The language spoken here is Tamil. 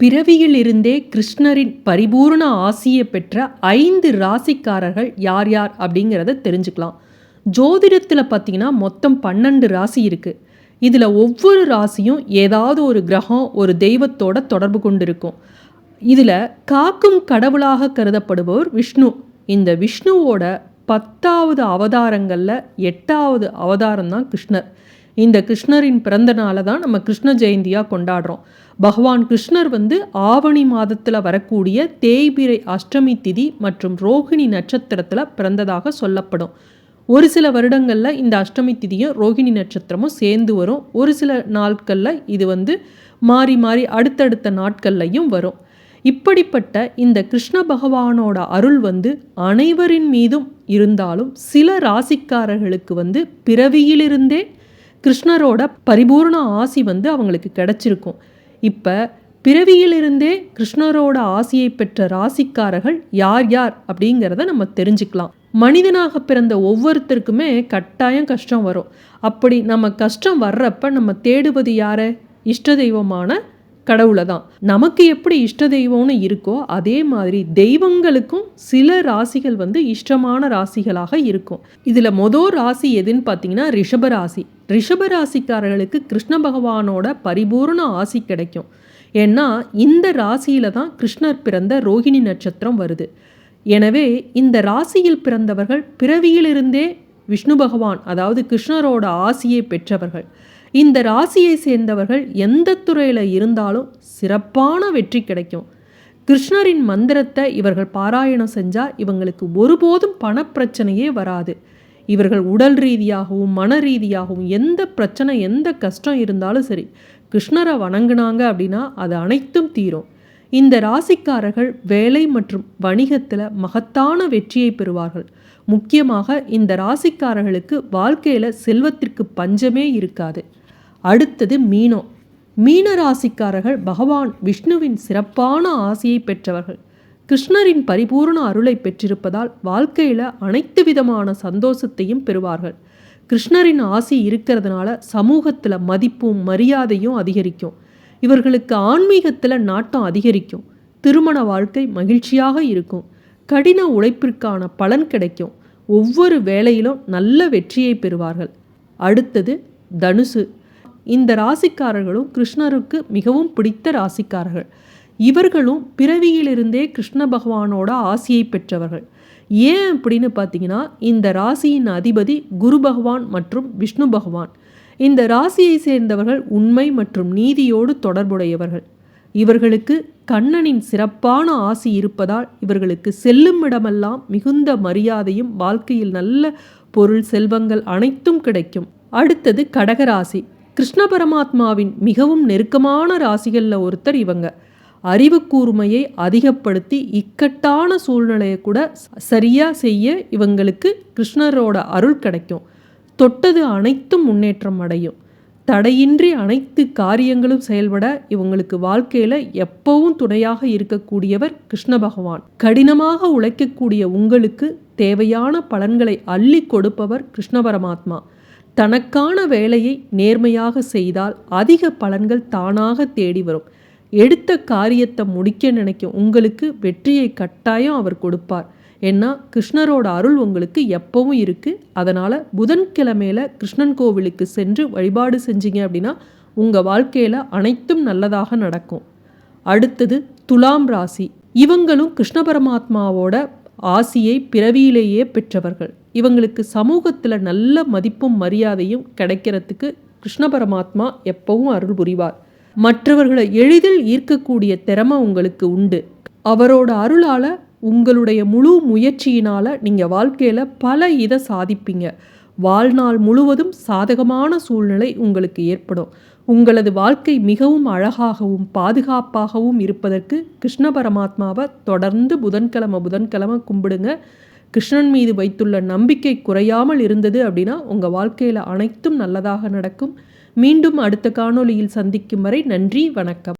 பிறவியிலிருந்தே கிருஷ்ணரின் பரிபூர்ண ஆசியை பெற்ற ஐந்து ராசிக்காரர்கள் யார் யார் அப்படிங்கிறத தெரிஞ்சுக்கலாம். ஜோதிடத்தில் பார்த்தீங்கன்னா மொத்தம் பன்னெண்டு ராசி இருக்குது இதில் ஒவ்வொரு ராசியும் ஏதாவது ஒரு கிரகம் ஒரு தெய்வத்தோட தொடர்பு கொண்டிருக்கும். இதில் காக்கும் கடவுளாக கருதப்படுபவர் விஷ்ணு. இந்த விஷ்ணுவோட பத்தாவது அவதாரங்களில் எட்டாவது அவதாரம் தான் கிருஷ்ணர். இந்த கிருஷ்ணரின் பிறந்த நாளை தான் நம்ம கிருஷ்ண ஜெயந்தியாக கொண்டாடுறோம். பகவான் கிருஷ்ணர் வந்து ஆவணி மாதத்தில் வரக்கூடிய தேய்பிரை அஷ்டமி திதி மற்றும் ரோஹிணி நட்சத்திரத்தில் பிறந்ததாக சொல்லப்படும். ஒரு சில வருடங்களில் இந்த அஷ்டமி திதியும் ரோகிணி நட்சத்திரமும் சேர்ந்து வரும். ஒரு சில நாட்களில் இது வந்து மாறி மாறி அடுத்தடுத்த நாட்கள்லையும் வரும். இப்படிப்பட்ட இந்த கிருஷ்ண பகவானோட அருள் வந்து அனைவரின் மீதும் இருந்தாலும் சில ராசிக்காரர்களுக்கு வந்து பிறவியிலிருந்தே கிருஷ்ணரோட பரிபூர்ண ஆசி வந்து அவங்களுக்கு கிடைச்சிருக்கும். இப்போ பிறவியிலிருந்தே கிருஷ்ணரோட ஆசியை பெற்ற ராசிக்காரர்கள் யார் யார் அப்படிங்கிறத நம்ம தெரிஞ்சுக்கலாம். மனிதனாக பிறந்த ஒவ்வொருத்தருக்குமே கட்டாயம் கஷ்டம் வரும். அப்படி நம்ம கஷ்டம் வர்றப்ப நம்ம தேடுவது யார? இஷ்ட தெய்வமான கடவுளை தான் நமக்கு எப்படி இஷ்ட தெய்வம்னு இருக்கோ அதே மாதிரி தெய்வங்களுக்கும் சில ராசிகள் வந்து இஷ்டமான ராசிகளாக இருக்கும். இதில் மொதல் ராசி எதுன்னு பார்த்தீங்கன்னா ரிஷப ராசி. ரிஷப ராசிக்காரர்களுக்கு கிருஷ்ண பகவானோட பரிபூர்ண ஆசி கிடைக்கும். ஏன்னா இந்த ராசியில தான் கிருஷ்ணர் பிறந்த ரோகிணி நட்சத்திரம் வருது. எனவே இந்த ராசியில் பிறந்தவர்கள் பிறவியிலிருந்தே விஷ்ணு பகவான் அதாவது கிருஷ்ணரோட ஆசியை பெற்றவர்கள். இந்த ராசியை சேர்ந்தவர்கள் எந்த துறையில் இருந்தாலும் சிறப்பான வெற்றி கிடைக்கும். கிருஷ்ணரின் மந்திரத்தை இவர்கள் பாராயணம் செஞ்சால் இவங்களுக்கு ஒருபோதும் பணப்பிரச்சனையே வராது. இவர்கள் உடல் ரீதியாகவும் மன ரீதியாகவும் எந்த பிரச்சனை எந்த கஷ்டம் இருந்தாலும் சரி கிருஷ்ணரை வணங்கினாங்க அப்படின்னா அது அனைத்தும் தீரும். இந்த ராசிக்காரர்கள் வேலை மற்றும் வணிகத்தில் மகத்தான வெற்றியை பெறுவார்கள். முக்கியமாக இந்த ராசிக்காரர்களுக்கு வாழ்க்கையில் செல்வத்திற்கு பஞ்சமே இருக்காது. அடுத்தது மீனம். மீன ராசிக்காரர்கள் பகவான் விஷ்ணுவின் சிறப்பான ஆசையை பெற்றவர்கள். கிருஷ்ணரின் பரிபூர்ண அருளை பெற்றிருப்பதால் வாழ்க்கையில் அனைத்து விதமான சந்தோஷத்தையும் பெறுவார்கள். கிருஷ்ணரின் ஆசி இருக்கிறதுனால சமூகத்தில் மதிப்பும் மரியாதையும் அதிகரிக்கும். இவர்களுக்கு ஆன்மீகத்தில் நாட்டம் அதிகரிக்கும். திருமண வாழ்க்கை மகிழ்ச்சியாக இருக்கும். கடின உழைப்பிற்கான பலன் கிடைக்கும். ஒவ்வொரு வேலையிலும் நல்ல வெற்றியை பெறுவார்கள். அடுத்தது தனுசு. இந்த ராசிக்காரர்களும் கிருஷ்ணருக்கு மிகவும் பிடித்த ராசிக்காரர்கள். இவர்களும் பிறவியிலிருந்தே கிருஷ்ண பகவானோட ஆசியை பெற்றவர்கள். ஏன் அப்படின்னு பார்த்தீங்கன்னா இந்த ராசியின் அதிபதி குரு பகவான் மற்றும் விஷ்ணு பகவான். இந்த ராசியை சேர்ந்தவர்கள் உண்மை மற்றும் நீதியோடு தொடர்புடையவர்கள். இவர்களுக்கு கண்ணனின் சிறப்பான ஆசி இருப்பதால் இவர்களுக்கு செல்லும் இடமெல்லாம் மிகுந்த மரியாதையும் வாழ்க்கையில் நல்ல பொருள் செல்வங்கள் அனைத்தும் கிடைக்கும். அடுத்தது கடகராசி. கிருஷ்ண பரமாத்மாவின் மிகவும் நெருக்கமான ராசிகளில் ஒருத்தர் இவங்க. அறிவு கூர்மையை அதிகப்படுத்தி இக்கட்டான சூழ்நிலையை கூட சரியாக செய்ய இவங்களுக்கு கிருஷ்ணரோட அருள் கிடைக்கும். தொட்டது அனைத்தும் முன்னேற்றம் அடையும். தடையின்றி அனைத்து காரியங்களும் செயல்பட இவங்களுக்கு வாழ்க்கையில் எப்பவும் துணையாக இருக்கக்கூடியவர் கிருஷ்ண பகவான். கடினமாக உழைக்கக்கூடிய உங்களுக்கு தேவையான பலன்களை அள்ளி கொடுப்பவர் கிருஷ்ண பரமாத்மா. தனக்கான வேலையை நேர்மையாக செய்தால் அதிக பலன்கள் தானாக தேடி வரும். எடுத்த காரியத்தை முடிக்க நினைக்கும் உங்களுக்கு வெற்றியை கட்டாயம் அவர் கொடுப்பார். ஏன்னா கிருஷ்ணரோட அருள் உங்களுக்கு எப்பவும் இருக்குது அதனால் புதன்கிழமையில் கிருஷ்ணன் கோவிலுக்கு சென்று வழிபாடு செஞ்சீங்க அப்படின்னா உங்கள் வாழ்க்கையில் அனைத்தும் நல்லதாக நடக்கும். அடுத்தது துலாம் ராசி. இவங்களும் கிருஷ்ண பரமாத்மாவோட ஆசியை பிறவியிலேயே பெற்றவர்கள். இவங்களுக்கு சமூகத்தில் நல்ல மதிப்பும் மரியாதையும் கிடைக்கிறதுக்கு கிருஷ்ண பரமாத்மா எப்பவும் அருள் புரிவார். மற்றவர்களை எளிதில் ஈர்க்கக்கூடிய திறமை உங்களுக்கு உண்டு. அவரோட அருளால் உங்களுடைய முழு முயற்சியினால் நீங்கள் வாழ்க்கையில் பல இதை சாதிப்பீங்க. வாழ்நாள் முழுவதும் சாதகமான சூழ்நிலை உங்களுக்கு ஏற்படும். உங்களது வாழ்க்கை மிகவும் அழகாகவும் பாதுகாப்பாகவும் இருப்பதற்கு கிருஷ்ண பரமாத்மாவை தொடர்ந்து புதன்கிழமை புதன்கிழமை கும்பிடுங்க. கிருஷ்ணன் மீது வைத்துள்ள நம்பிக்கை குறையாமல் இருந்தது அப்படின்னா உங்கள் வாழ்க்கையில் அனைத்தும் நல்லதாக நடக்கும். மீண்டும் அடுத்த காணொளியில் சந்திக்கும் வரை நன்றி வணக்கம்.